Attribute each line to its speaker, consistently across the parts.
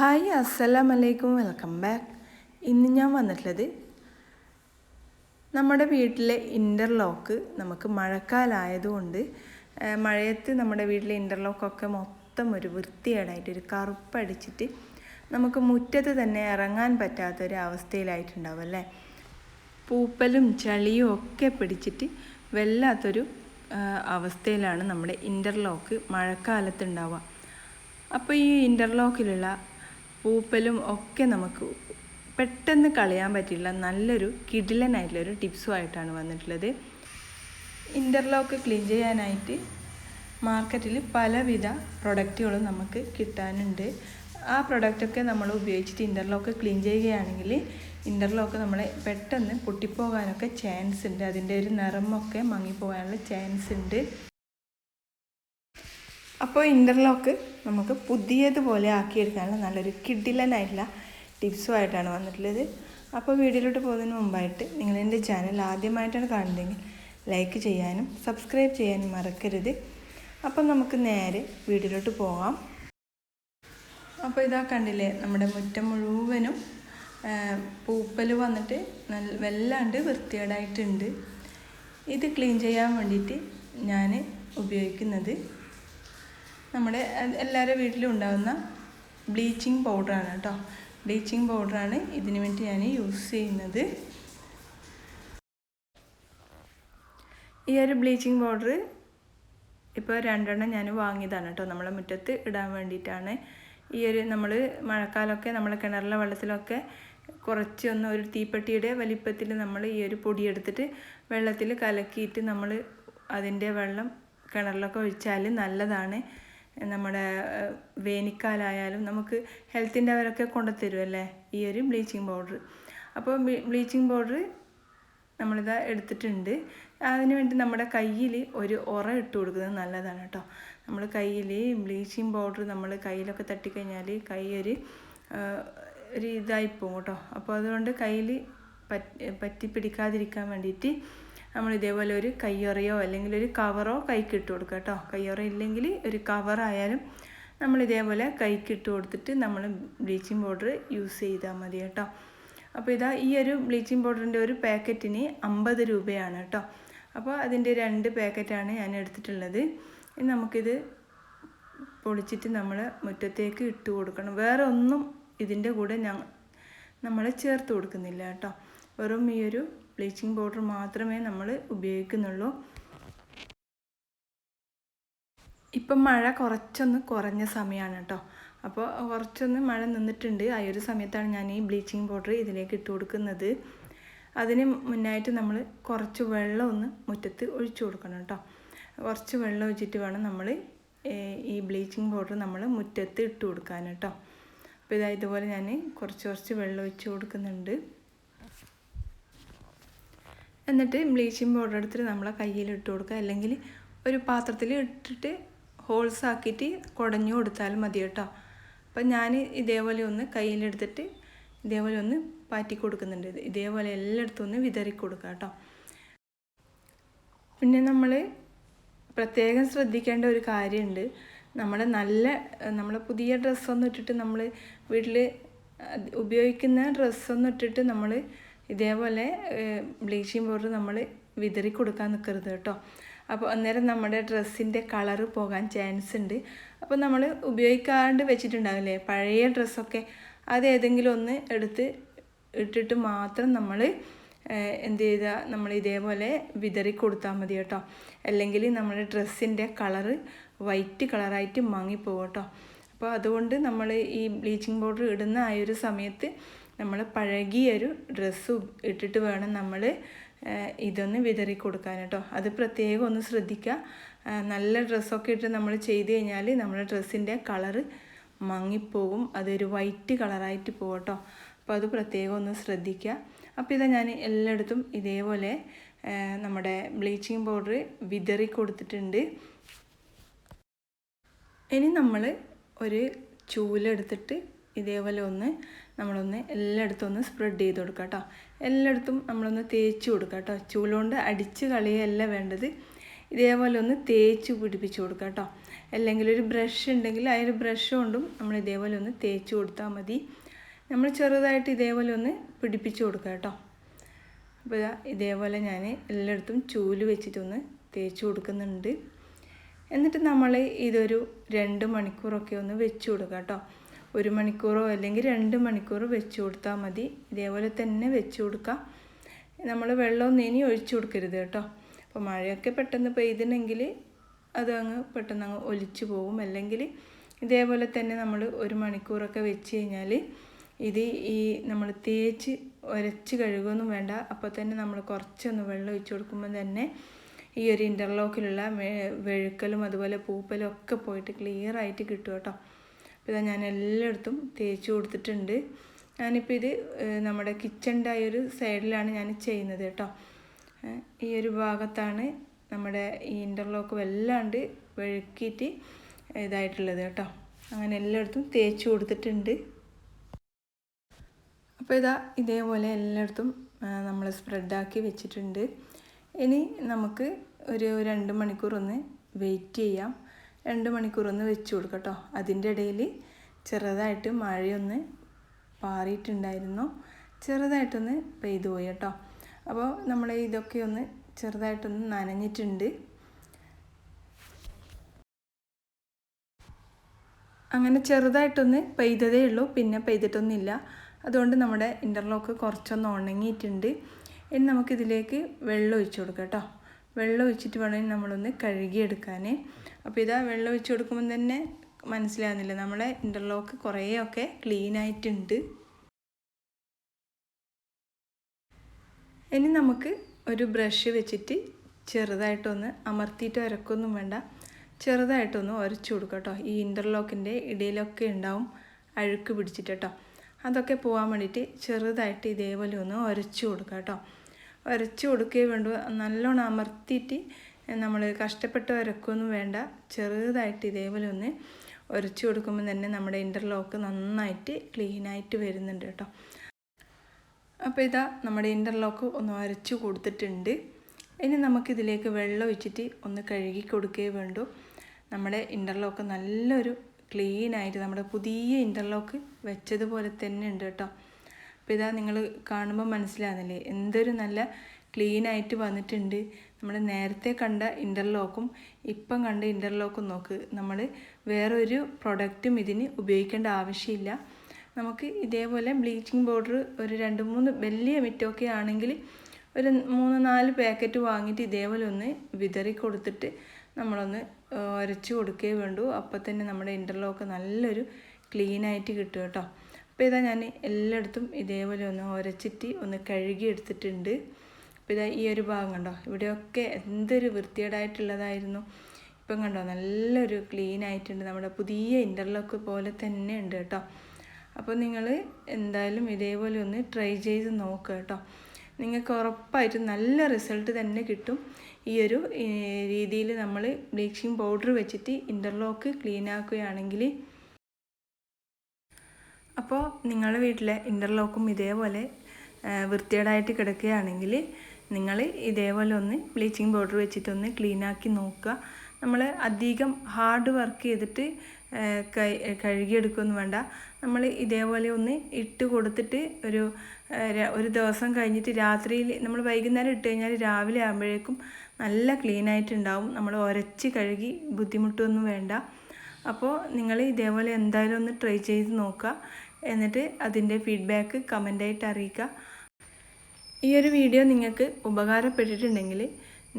Speaker 1: Hi അസ്സലാം വലൈക്കും welcome back. ഇന്ന് ഞാൻ വന്നിട്ടുള്ളത് നമ്മുടെ വീട്ടിലെ ഇന്റർലോക്ക് നമുക്ക് മഴക്കാലമായതുകൊണ്ട് മഴയത്ത് നമ്മുടെ വീട്ടിലെ ഇന്റർലോക്കൊക്കെ മൊത്തം ഒരു വൃത്തികേടായിട്ട് ഒരു കറുപ്പടിച്ചിട്ട് നമുക്ക് മുറ്റത്ത് തന്നെ ഇറങ്ങാൻ പറ്റാത്തൊരു അവസ്ഥയിലായിട്ടുണ്ടാവും അല്ലേ? പൂപ്പലും ചളിയും ഒക്കെ പിടിച്ചിട്ട് വല്ലാത്തൊരു അവസ്ഥയിലാണ് നമ്മുടെ ഇന്റർലോക്ക് മഴക്കാലത്ത് ഉണ്ടാവുക അപ്പോൾ ഈ ഇന്റർലോക്കിലുള്ള പൂപ്പലും ഒക്കെ നമുക്ക് പെട്ടെന്ന് കളയാൻ പറ്റില്ല. നല്ലൊരു കിടിലനായിട്ടുള്ളൊരു ടിപ്സുമായിട്ടാണ് വന്നിട്ടുള്ളത്. ഇന്റർലോക്ക് ക്ലീൻ ചെയ്യാനായിട്ട് മാർക്കറ്റിൽ പലവിധ പ്രൊഡക്റ്റുകളും നമുക്ക് കിട്ടാനുണ്ട്. ആ പ്രൊഡക്റ്റൊക്കെ നമ്മൾ ഉപയോഗിച്ചിട്ട് ഇന്റർലോക്ക് ക്ലീൻ ചെയ്യുകയാണെങ്കിൽ ഇന്റർലോക്ക് നമ്മളെ പെട്ടെന്ന് പൊട്ടിപ്പോകാനൊക്കെ ചാൻസ് ഉണ്ട്. അതിന്റെ ഒരു നിറമൊക്കെ മങ്ങിപ്പോകാനുള്ള ചാൻസ് ഉണ്ട്. അപ്പോൾ ഇന്റർലോക്ക് നമുക്ക് പുതിയതുപോലെ ആക്കിയെടുക്കാനുള്ള നല്ലൊരു കിഡിലനായിട്ടുള്ള ടിപ്സുമായിട്ടാണ് വന്നിട്ടുള്ളത്. അപ്പോൾ വീഡിയോയിലോട്ട് പോകുന്നതിന് മുമ്പായിട്ട് നിങ്ങൾ എന്റെ ചാനൽ ആദ്യമായിട്ടാണ് കാണുന്നതെങ്കിൽ ലൈക്ക് ചെയ്യാനും സബ്സ്ക്രൈബ് ചെയ്യാനും മറക്കരുത്. അപ്പം നമുക്ക് നേരെ വീഡിയോയിലോട്ട് പോകാം. അപ്പോൾ ഇതാ കണ്ടില്ലേ നമ്മുടെ മുറ്റം മുഴുവനും പൂപ്പൽ വന്നിട്ട് നല്ല വല്ലാണ്ട് വൃത്തികേടായിട്ടുണ്ട്. ഇത് ക്ലീൻ ചെയ്യാൻ വേണ്ടിയിട്ട് ഞാൻ ഉപയോഗിക്കുന്നത് നമ്മുടെ എല്ലാവരുടെ വീട്ടിലും ഉണ്ടാകുന്ന ബ്ലീച്ചിങ് പൗഡറാണ് കേട്ടോ. ബ്ലീച്ചിങ് പൗഡറാണ് ഇതിന് വേണ്ടി ഞാൻ യൂസ് ചെയ്യുന്നത്. ഈ ഒരു ബ്ലീച്ചിങ് പൗഡർ ഇപ്പോൾ രണ്ടെണ്ണം ഞാൻ വാങ്ങിയതാണ് കേട്ടോ. നമ്മളെ മുറ്റത്ത് ഇടാൻ വേണ്ടിയിട്ടാണ്. ഈ ഒരു നമ്മൾ മഴക്കാലമൊക്കെ നമ്മളെ കിണറിലെ വെള്ളത്തിലൊക്കെ കുറച്ചൊന്ന് ഒരു തീപ്പെട്ടിയുടെ വലിപ്പത്തിൽ നമ്മൾ ഈ ഒരു പൊടി എടുത്തിട്ട് വെള്ളത്തിൽ കലക്കിയിട്ട് നമ്മൾ അതിന്റെ വെള്ളം കിണറിലൊക്കെ ഒഴിച്ചാൽ നല്ലതാണ്. നമ്മുടെ വേനിക്കാലായാലും നമുക്ക് ഹെൽത്തിന്റെ അവരൊക്കെ കൊണ്ടുത്തരുമല്ലേ ഈ ഒരു ബ്ലീച്ചിങ് പൗഡർ. അപ്പോൾ ബ്ലീച്ചിങ് പൗഡർ നമ്മളിത് എടുത്തിട്ടുണ്ട്. അതിന് വേണ്ടി നമ്മുടെ കയ്യിൽ ഒരു ഉറ ഇട്ട് കൊടുക്കുന്നത് നല്ലതാണ് കേട്ടോ. നമ്മൾ കയ്യിൽ ബ്ലീച്ചിങ് പൗഡർ നമ്മൾ കയ്യിലൊക്കെ തട്ടിക്കഴിഞ്ഞാൽ കൈ ഒരു ഒരു ഇതായി പോകും കേട്ടോ. അപ്പോൾ അതുകൊണ്ട് കയ്യിൽ പറ്റി പിടിക്കാതിരിക്കാൻ വേണ്ടിയിട്ട് നമ്മൾ ഇതേപോലെ ഒരു കയ്യൊറയോ അല്ലെങ്കിൽ ഒരു കവറോ കൈക്ക് ഇട്ട് കൊടുക്കുക കേട്ടോ. കയ്യൊറ ഇല്ലെങ്കിൽ ഒരു കവറായാലും നമ്മൾ ഇതേപോലെ കൈക്ക് ഇട്ട് കൊടുത്തിട്ട് നമ്മൾ ബ്ലീച്ചിങ് പൗഡർ യൂസ് ചെയ്താൽ മതി കേട്ടോ. അപ്പോൾ ഇതാ ഈ ഒരു ബ്ലീച്ചിങ് പൗഡറിന്റെ ഒരു പാക്കറ്റിന് അമ്പത് രൂപയാണ് കേട്ടോ. അപ്പോൾ അതിന്റെ രണ്ട് പാക്കറ്റാണ് ഞാൻ എടുത്തിട്ടുള്ളത്. ഇനി നമുക്കിത് പൊളിച്ചിട്ട് നമ്മൾ മുറ്റത്തേക്ക് ഇട്ട് കൊടുക്കണം. വേറെ ഒന്നും ഇതിന്റെ കൂടെ ഞാൻ നമ്മൾ ചേർത്ത് കൊടുക്കുന്നില്ല കേട്ടോ. വെറും ഈ ഒരു ബ്ലീച്ചിങ് പൗഡർ മാത്രമേ നമ്മൾ ഉപയോഗിക്കുന്നുള്ളൂ. ഇപ്പം മഴ കുറച്ചൊന്ന് കുറഞ്ഞ സമയമാണ് കേട്ടോ. അപ്പോൾ കുറച്ചൊന്ന് മഴ നിന്നിട്ടുണ്ട്. ആ ഒരു സമയത്താണ് ഞാൻ ഈ ബ്ലീച്ചിങ് പൗഡർ ഇതിലേക്ക് ഇട്ട് കൊടുക്കുന്നത്. അതിന് മുന്നായിട്ട് നമ്മൾ കുറച്ച് വെള്ളം ഒന്ന് മുറ്റത്ത് ഒഴിച്ചു കൊടുക്കണം കേട്ടോ. കുറച്ച് വെള്ളം ഒഴിച്ചിട്ട് വേണം നമ്മൾ ഈ ബ്ലീച്ചിങ് പൗഡർ നമ്മൾ മുറ്റത്ത് ഇട്ട് കൊടുക്കാൻ കേട്ടോ. അപ്പോൾ ഇതാ ഇതുപോലെ ഞാൻ കുറച്ച് കുറച്ച് വെള്ളം ഒഴിച്ച് കൊടുക്കുന്നുണ്ട്. എന്നിട്ട് ബ്ലീച്ചിങ് പൗഡർ എടുത്തിട്ട് നമ്മളെ കയ്യിൽ ഇട്ട് കൊടുക്കുക. അല്ലെങ്കിൽ ഒരു പാത്രത്തിൽ ഇട്ടിട്ട് ഹോൾസ് ആക്കിയിട്ട് കുടഞ്ഞു കൊടുത്താൽ മതി കേട്ടോ. അപ്പം ഞാൻ ഇതേപോലെ ഒന്ന് കയ്യിലെടുത്തിട്ട് ഇതേപോലെ ഒന്ന് പാറ്റി കൊടുക്കുന്നുണ്ട്. ഇതേപോലെ എല്ലായിടത്തും ഒന്ന് വിതറി കൊടുക്കുക കേട്ടോ. പിന്നെ നമ്മൾ പ്രത്യേകം ശ്രദ്ധിക്കേണ്ട ഒരു കാര്യമുണ്ട്. നമ്മുടെ നല്ല നമ്മൾ പുതിയ ഡ്രസ്സൊന്നും ഇട്ടിട്ട് നമ്മൾ വീട്ടിൽ ഉപയോഗിക്കുന്ന ഡ്രസ്സൊന്നും ഇട്ടിട്ട് നമ്മൾ ഇതേപോലെ ബ്ലീച്ചിങ് പൗഡർ നമ്മൾ വിതറി കൊടുക്കാൻ നിൽക്കരുത് കേട്ടോ. അപ്പോൾ അന്നേരം നമ്മുടെ ഡ്രസ്സിന്റെ കളറ് പോകാൻ ചാൻസ് ഉണ്ട്. അപ്പോൾ നമ്മൾ ഉപയോഗിക്കാണ്ട് വെച്ചിട്ടുണ്ടാവില്ലേ? പഴയ ഡ്രസ്സൊക്കെ അത് ഏതെങ്കിലും ഒന്ന് എടുത്ത് ഇട്ടിട്ട് മാത്രം നമ്മൾ എന്ത് ചെയ്താൽ നമ്മൾ ഇതേപോലെ വിതറി കൊടുത്താൽ മതി കേട്ടോ. അല്ലെങ്കിൽ നമ്മുടെ ഡ്രസ്സിന്റെ കളറ് വൈറ്റ് കളറായിട്ട് മങ്ങിപ്പോകും കേട്ടോ. അപ്പോൾ അതുകൊണ്ട് നമ്മൾ ഈ ബ്ലീച്ചിങ് പൗഡർ ഇടുന്ന ആ ഒരു സമയത്ത് നമ്മൾ പഴകിയൊരു ഡ്രസ്സ് ഇട്ടിട്ട് വേണം നമ്മൾ ഇതൊന്ന് വിതറി കൊടുക്കാൻ കേട്ടോ. അത് പ്രത്യേകം ഒന്ന് ശ്രദ്ധിക്കുക. നല്ല ഡ്രസ്സൊക്കെ ഇട്ട് നമ്മൾ ചെയ്ത് കഴിഞ്ഞാൽ നമ്മുടെ ഡ്രസ്സിന്റെ കളറ് മങ്ങിപ്പോകും അതൊരു വൈറ്റ് കളറായിട്ട് പോകും കേട്ടോ. അപ്പോൾ അത് പ്രത്യേകം ഒന്ന് ശ്രദ്ധിക്കുക. അപ്പോൾ ഇതാ ഞാൻ എല്ലായിടത്തും ഇതേപോലെ നമ്മുടെ ബ്ലീച്ചിങ് പൗഡർ വിതറി കൊടുത്തിട്ടുണ്ട്. ഇനി നമ്മൾ ഒരു ചൂലെടുത്തിട്ട് ഇതേപോലെ ഒന്ന് നമ്മളൊന്ന് എല്ലായിടത്തും ഒന്ന് സ്പ്രെഡ് ചെയ്ത് കൊടുക്കുക കേട്ടോ എല്ലായിടത്തും നമ്മളൊന്ന് തേച്ച് കൊടുക്കുക കേട്ടോ ചൂലുകൊണ്ട് അടിച്ച് കളിയല്ല വേണ്ടത്. ഇതേപോലെ ഒന്ന് തേച്ച് പിടിപ്പിച്ച് കൊടുക്കുക കേട്ടോ അല്ലെങ്കിൽ ഒരു ബ്രഷ് ഉണ്ടെങ്കിൽ ആ ഒരു ബ്രഷ് കൊണ്ടും നമ്മൾ ഇതേപോലെ ഒന്ന് തേച്ച് കൊടുത്താൽ മതി. നമ്മൾ ചെറുതായിട്ട് ഇതേപോലെ ഒന്ന് പിടിപ്പിച്ച് കൊടുക്കുക കേട്ടോ അപ്പോൾ ഇതേപോലെ ഞാൻ എല്ലായിടത്തും ചൂൽ വെച്ചിട്ടൊന്ന് തേച്ച് കൊടുക്കുന്നുണ്ട്. എന്നിട്ട് നമ്മൾ ഇതൊരു രണ്ട് മണിക്കൂറൊക്കെ ഒന്ന് വെച്ച് കൊടുക്കുക കേട്ടോ ഒരു മണിക്കൂറോ അല്ലെങ്കിൽ രണ്ട് മണിക്കൂറോ വെച്ച് കൊടുത്താൽ മതി. ഇതേപോലെ തന്നെ വെച്ച് കൊടുക്കുക നമ്മൾ വെള്ളമൊന്നും ഇനി ഒഴിച്ചു കൊടുക്കരുത് കേട്ടോ. അപ്പോൾ മഴയൊക്കെ പെട്ടെന്ന് പെയ്തിട്ടുണ്ടെങ്കിൽ അത് അങ്ങ് പെട്ടെന്ന് അങ്ങ് ഒലിച്ചു പോകും. അല്ലെങ്കിൽ ഇതേപോലെ തന്നെ നമ്മൾ ഒരു മണിക്കൂറൊക്കെ വെച്ച് കഴിഞ്ഞാൽ ഇത് ഈ നമ്മൾ തേച്ച് ഉരച്ച് കഴുകുകയൊന്നും വേണ്ട. അപ്പോൾ തന്നെ നമ്മൾ കുറച്ചൊന്ന് വെള്ളം ഒഴിച്ചു കൊടുക്കുമ്പോൾ തന്നെ ഈ ഒരു ഇന്റർലോക്കിലുള്ള വെഴുക്കലും അതുപോലെ പൂപ്പലും ഒക്കെ പോയിട്ട് ക്ലിയർ ആയിട്ട് കിട്ടും കേട്ടോ. ഇതാ ഞാൻ എല്ലായിടത്തും തേച്ച് കൊടുത്തിട്ടുണ്ട്. ഞാനിപ്പോൾ ഇത് നമ്മുടെ കിച്ചണിന്റെ ആ ഒരു സൈഡിലാണ് ഞാൻ ചെയ്യുന്നത് കേട്ടോ. ഈ ഒരു ഭാഗത്താണ് നമ്മുടെ ഈ ഇന്റർലോക്ക് വല്ലാണ്ട് വെഴുക്കിയിട്ട് ഇതായിട്ടുള്ളത് കേട്ടോ. അങ്ങനെ എല്ലായിടത്തും തേച്ച് കൊടുത്തിട്ടുണ്ട്. അപ്പോൾ ഇതാ ഇതേപോലെ എല്ലായിടത്തും നമ്മൾ സ്പ്രെഡാക്കി വെച്ചിട്ടുണ്ട്. ഇനി നമുക്ക് ഒരു രണ്ട് മണിക്കൂർ ഒന്ന് വെയിറ്റ് ചെയ്യാം. രണ്ട് മണിക്കൂർ ഒന്ന് വെച്ച് കൊടുക്കാം കേട്ടോ അതിന്റെ ഇടയിൽ ചെറുതായിട്ട് മഴയൊന്ന് പാറിയിട്ടുണ്ടായിരുന്നു. ചെറുതായിട്ടൊന്ന് പെയ്തു പോയി കേട്ടോ. അപ്പോൾ നമ്മൾ ഇതൊക്കെ ഒന്ന് ചെറുതായിട്ടൊന്ന് നനഞ്ഞിട്ടുണ്ട്. അങ്ങനെ ചെറുതായിട്ടൊന്ന് പെയ്തതേ ഉള്ളൂ. പിന്നെ പെയ്തിട്ടൊന്നുമില്ല. അതുകൊണ്ട് നമ്മുടെ ഇന്റർലോക്ക് കുറച്ചൊന്ന് ഉണങ്ങിയിട്ടുണ്ട്. ഇനി നമുക്കിതിലേക്ക് വെള്ളം ഒഴിച്ചു കൊടുക്കാം കേട്ടോ. വെള്ളം ഒഴിച്ചിട്ട് വേണമെങ്കിൽ നമ്മളൊന്ന് കഴുകിയെടുക്കാൻ അപ്പോൾ ഇതാ വെള്ളം ഒഴിച്ച് കൊടുക്കുമ്പോൾ തന്നെ മനസ്സിലാകുന്നില്ല നമ്മുടെ ഇന്റർലോക്ക് കുറേയൊക്കെ ക്ലീൻ ആയിട്ടുണ്ട്. ഇനി നമുക്ക് ഒരു ബ്രഷ് വെച്ചിട്ട് ചെറുതായിട്ടൊന്ന് അമർത്തിയിട്ട് ഉരക്കൊന്നും വേണ്ട. ചെറുതായിട്ടൊന്ന് ഉരച്ചു കൊടുക്കുക കേട്ടോ. ഈ ഇന്റർലോക്കിന്റെ ഇടയിലൊക്കെ ഉണ്ടാവും അഴുക്ക് പിടിച്ചിട്ട് കേട്ടോ. അതൊക്കെ പോകാൻ വേണ്ടിയിട്ട് ചെറുതായിട്ട് ഇതേപോലെ ഒന്ന് ഉരച്ചു കൊടുക്കുക കേട്ടോ. ഉരച്ചു കൊടുക്കുകയേ വേണ്ടു. നല്ലോണം അമർത്തിയിട്ട് നമ്മൾ കഷ്ടപ്പെട്ട് ഒരക്കൊന്നും വേണ്ട. ചെറുതായിട്ട് ഇതേപോലെ ഒന്ന് ഉരച്ചു കൊടുക്കുമ്പോൾ തന്നെ നമ്മുടെ ഇന്റർലോക്ക് നന്നായിട്ട് ക്ലീനായിട്ട് വരുന്നുണ്ട് കേട്ടോ. അപ്പോൾ ഇതാ നമ്മുടെ ഇന്റർലോക്ക് ഒന്ന് ഉരച്ചു കൊടുത്തിട്ടുണ്ട്. ഇനി നമുക്കിതിലേക്ക് വെള്ളം ഒഴിച്ചിട്ട് ഒന്ന് കഴുകി കൊടുക്കുകയേ വേണ്ടു. നമ്മുടെ ഇന്റർലോക്ക് നല്ലൊരു ക്ലീൻ ആയിട്ട് നമ്മുടെ പുതിയ ഇന്റർലോക്ക് വെച്ചതുപോലെ തന്നെ ഉണ്ട് കേട്ടോ. അപ്പോൾ ഇതാ നിങ്ങൾ കാണുമ്പോൾ മനസ്സിലാകുന്നില്ലേ? എന്തൊരു നല്ല ക്ലീനായിട്ട് വന്നിട്ടുണ്ട്. നമ്മൾ നേരത്തെ കണ്ട ഇന്റർലോക്കും ഇപ്പം കണ്ട ഇന്റർലോക്കും നോക്ക്. നമ്മൾ വേറൊരു പ്രൊഡക്റ്റും ഇതിന് ഉപയോഗിക്കേണ്ട ആവശ്യമില്ല. നമുക്ക് ഇതേപോലെ ബ്ലീച്ചിങ് പൗഡർ ഒരു രണ്ട് മൂന്ന് വലിയ മിറ്റൊക്കെ ആണെങ്കിൽ ഒരു മൂന്ന് നാല് പാക്കറ്റ് വാങ്ങിയിട്ട് ഇതേപോലെ ഒന്ന് വിതറി കൊടുത്തിട്ട് നമ്മളൊന്ന് ഉരച്ച് കൊടുക്കുകയേ വേണ്ടൂ. അപ്പോൾ തന്നെ നമ്മുടെ ഇന്റർലോക്ക് നല്ലൊരു ക്ലീനായിട്ട് കിട്ടും കേട്ടോ. അപ്പോൾ ഇതാ ഞാൻ എല്ലായിടത്തും ഇതേപോലെ ഒന്ന് ഉരച്ചിട്ട് ഒന്ന് കഴുകി എടുത്തിട്ടുണ്ട്. അപ്പോൾ ഈ ഒരു ഭാഗം കണ്ടോ? ഇവിടെയൊക്കെ എന്തൊരു വൃത്തികേടായിട്ടുള്ളതായിരുന്നു. ഇപ്പം കണ്ടോ? നല്ലൊരു ക്ലീൻ ആയിട്ടുണ്ട്. നമ്മുടെ പുതിയ ഇന്റർലോക്ക് പോലെ തന്നെ ഉണ്ട് കേട്ടോ. അപ്പോൾ നിങ്ങൾ എന്തായാലും ഇതേപോലെ ഒന്ന് ട്രൈ ചെയ്ത് നോക്കുക കേട്ടോ. നിങ്ങൾക്ക് ഉറപ്പായിട്ടും നല്ല റിസൾട്ട് തന്നെ കിട്ടും. ഈ ഒരു രീതിയിൽ നമ്മൾ ബ്ലീച്ചിങ് പൗഡർ വെച്ചിട്ട് ഇന്റർലോക്ക് ക്ലീൻ ആക്കുകയാണെങ്കിൽ. അപ്പോൾ നിങ്ങളുടെ വീട്ടിലെ ഇന്റർലോക്കും ഇതേപോലെ വൃത്തികേടായിട്ട് കിടക്കുകയാണെങ്കിൽ നിങ്ങൾ ഇതേപോലെ ഒന്ന് ബ്ലീച്ചിങ് പൗഡർ വെച്ചിട്ടൊന്ന് ക്ലീൻ ആക്കി നോക്കുക. നമ്മൾ അധികം ഹാർഡ് വർക്ക് ചെയ്തിട്ട് കഴുകിയെടുക്കുകയൊന്നും വേണ്ട. നമ്മൾ ഇതേപോലെ ഒന്ന് ഇട്ട് കൊടുത്തിട്ട് ഒരു ഒരു ദിവസം കഴിഞ്ഞിട്ട് രാത്രിയിൽ നമ്മൾ വൈകുന്നേരം ഇട്ട് കഴിഞ്ഞാൽ രാവിലെ ആകുമ്പോഴേക്കും നല്ല ക്ലീൻ ആയിട്ടുണ്ടാവും നമ്മൾ ഉരച്ച് കഴുകി ബുദ്ധിമുട്ടൊന്നും വേണ്ട. അപ്പോൾ നിങ്ങൾ ഇതേപോലെ എന്തായാലും ഒന്ന് ട്രൈ ചെയ്ത് നോക്കുക. എന്നിട്ട് അതിന്റെ ഫീഡ്ബാക്ക് കമന്റായിട്ട് അറിയിക്കുക. ഈ ഒരു വീഡിയോ നിങ്ങൾക്ക് ഉപകാരപ്പെട്ടിട്ടുണ്ടെങ്കിൽ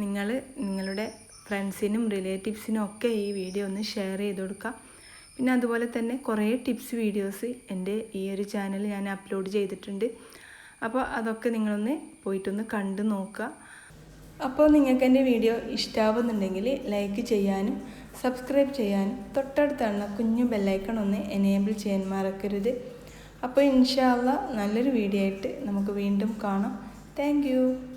Speaker 1: നിങ്ങൾ നിങ്ങളുടെ ഫ്രണ്ട്സിനും റിലേറ്റീവ്സിനും ഒക്കെ ഈ വീഡിയോ ഒന്ന് ഷെയർ ചെയ്ത് കൊടുക്കുക. പിന്നെ അതുപോലെ തന്നെ കുറേ ടിപ്സ് വീഡിയോസ് എന്റെ ഈ ഒരു ചാനൽ ഞാൻ അപ്ലോഡ് ചെയ്തിട്ടുണ്ട്. അപ്പോൾ അതൊക്കെ നിങ്ങളൊന്ന് പോയിട്ടൊന്ന് കണ്ടു നോക്കുക. അപ്പോൾ നിങ്ങൾക്ക് എന്റെ വീഡിയോ ഇഷ്ടമാവുന്നുണ്ടെങ്കിൽ ലൈക്ക് ചെയ്യാനും സബ്സ്ക്രൈബ് ചെയ്യാനും തൊട്ടടുത്തുള്ള കുഞ്ഞു ബെല്ലൈക്കൺ ഒന്ന് എനേബിൾ ചെയ്യാൻ മറക്കരുത്. അപ്പോൾ ഇൻഷാല്ല നല്ലൊരു വീഡിയോ ആയിട്ട് നമുക്ക് വീണ്ടും കാണാം. Thank you.